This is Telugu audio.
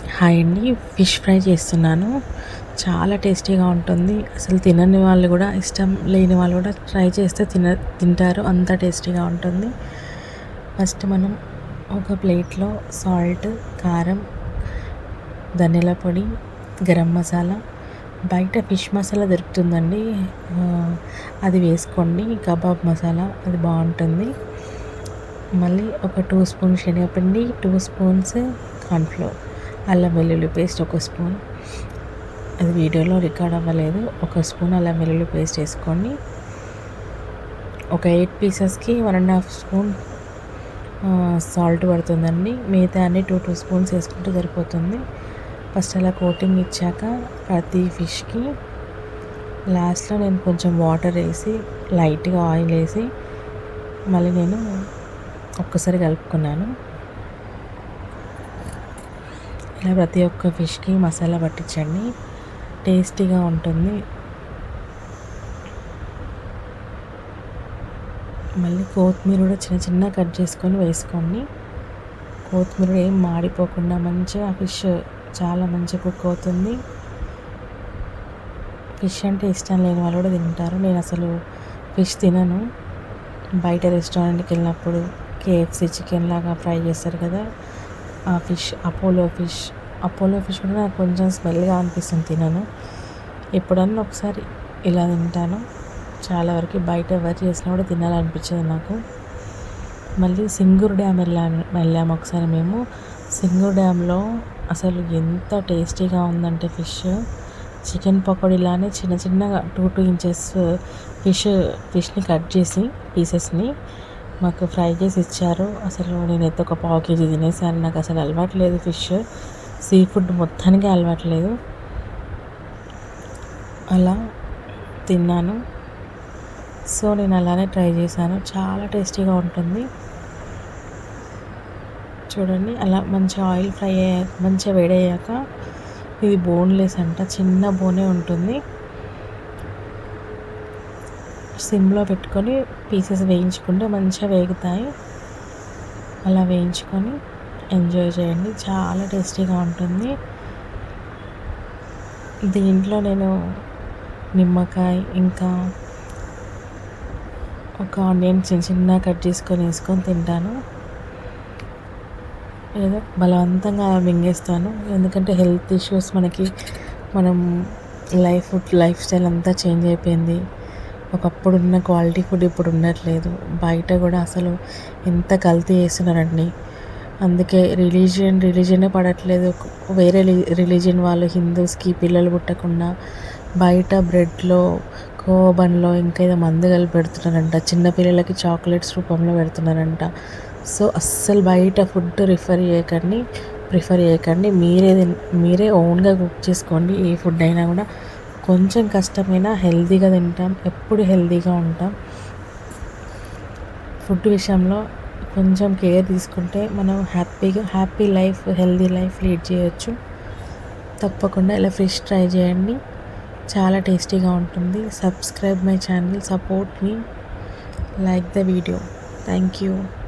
హాయ్ అండి. ఫిష్ ఫ్రై చేస్తున్నాను. చాలా టేస్టీగా ఉంటుంది. అసలు తినని వాళ్ళు కూడా ఇష్టం లేని వాళ్ళు కూడా ట్రై చేస్తే తిన తింటారు. అంత టేస్టీగా ఉంటుంది. ఫస్ట్ మనం ఒక ప్లేట్లో సాల్ట్ కారం ధనియాల పొడి గరం మసాలా. బయట ఫిష్ మసాలా దొరుకుతుందండి. అది వేసుకోండి. కబాబ్ మసాలా అది బాగుంటుంది. మళ్ళీ ఒక టూ స్పూన్ శనగపిండి టూ స్పూన్స్ కార్న్ఫ్లోర్. అల్లం వెల్లుల్లి పేస్ట్ ఒక స్పూన్. అది వీడియోలో రికార్డ్ అవ్వలేదు. ఒక స్పూన్ అల్లం వెల్లుల్లి పేస్ట్ వేసుకోండి ఒక eight పీసెస్కి one and half spoon salt పడుతుందండి. మిగతా అన్ని టూ టూ స్పూన్స్ వేసుకుంటే సరిపోతుంది. ఫస్ట్ అలా కోటింగ్ ఇచ్చాక ప్రతి ఫిష్కి లాస్ట్లో నేను కొంచెం వాటర్ వేసి లైట్గా ఆయిల్ వేసి మళ్ళీ నేను ఒక్కసారి కలుపుకున్నాను. ఇలా ప్రతి ఒక్క ఫిష్కి మసాలా పట్టించండి. టేస్టీగా ఉంటుంది. మళ్ళీ కొత్తిమీర కూడా చిన్న చిన్న కట్ చేసుకొని వేసుకోండి. కొత్తిమీర ఏం మాడిపోకుండా మంచిగా ఫిష్ చాలా మంచిగా కుక్ అవుతుంది. ఫిష్ అంటే ఇష్టం లేని వాళ్ళు కూడా తింటారు. నేను అసలు ఫిష్ తినను. బయట రెస్టారెంట్కి వెళ్ళినప్పుడు కేఎఫ్సి చికెన్ లాగా ఫ్రై చేస్తారు కదా ఆ fish Apollo fish. Apollo fish కూడా నాకు కొంచెం స్మెల్గా అనిపిస్తుంది తినను. ఎప్పుడన్నా ఒకసారి ఇలా తింటాను. చాలా వరకు బయట ఎవరు చేసినా కూడా తినాలనిపించదు నాకు. మళ్ళీ సింగూరు డ్యామ్ వెళ్ళాము వెళ్ళాము ఒకసారి మేము. సింగూరు డ్యామ్లో అసలు ఎంత టేస్టీగా ఉందంటే ఫిష్. చికెన్ పకోడీలానే చిన్న చిన్నగా టూ టూ ఇంచెస్ ఫిష్ ఫిష్ని కట్ చేసి పీసెస్ని. మాకు ఫ్రై చేసి ఇచ్చారు. అసలు నేనైతే ఒక పావు కేజీ తినేసాను. నాకు అసలు అలవాట్లేదు ఫిష్. సీ ఫుడ్ మొత్తానికి అలవాట్లేదు అలా తిన్నాను. సో నేను అలానే ట్రై చేశాను. చాలా టేస్టీగా ఉంటుంది. చూడండి అలా మంచిగా ఆయిల్ ఫ్రై అయ్యాక మంచిగా వేడయ్యాక ఇది బోన్లెస్ అంట చిన్న బోనే ఉంటుంది. సిమ్లో పెట్టుకొని పీసెస్ వేయించుకుంటే మంచిగా వేగుతాయి. అలా వేయించుకొని ఎంజాయ్ చేయండి. చాలా టేస్టీగా ఉంటుంది. దీంట్లో నేను నిమ్మకాయ ఇంకా ఒక ఆనియన్ చిన్న చిన్న కట్ చేసుకొని వేసుకొని తింటాను. ఏదో బలవంతంగా మింగేస్తాను. ఎందుకంటే హెల్త్ ఇష్యూస్ మనకి మనం లైఫ్ లైఫ్ స్టైల్ అంతా చేంజ్ అయిపోయింది. ఒకప్పుడు ఉన్న క్వాలిటీ ఫుడ్ ఇప్పుడు ఉండట్లేదు బయట కూడా అసలు ఎంత కల్తీ చేస్తున్నారండి. అందుకే రిలీజియన్ రిలీజియనే పడట్లేదు. వేరే రిలీజియన్ వాళ్ళు హిందూస్కి పిల్లలు పుట్టకుండా బయట బ్రెడ్లో కోబన్లో ఇంకా ఏదో మందు కలిపి పెడుతున్నారంట. చిన్నపిల్లలకి చాక్లెట్స్ రూపంలో పెడుతున్నారంట. సో అస్సలు బయట ఫుడ్ రిఫర్ చేయకండి ప్రిఫర్ చేయకండి. మీరే మీరే ఓన్గా కుక్ చేసుకోండి. ఏ ఫుడ్ అయినా కూడా కొంచెం కష్టమైనా హెల్తీగా తింటాం ఎప్పుడు హెల్తీగా ఉంటాం. ఫుడ్ విషయంలో కొంచెం కేర్ తీసుకుంటే మనం హ్యాపీగా happy life healthy life lead చేయొచ్చు. తప్పకుండా ఇలా ఫిష్ ట్రై చేయండి. చాలా టేస్టీగా ఉంటుంది. Subscribe my channel support me. Like the video. Thank you.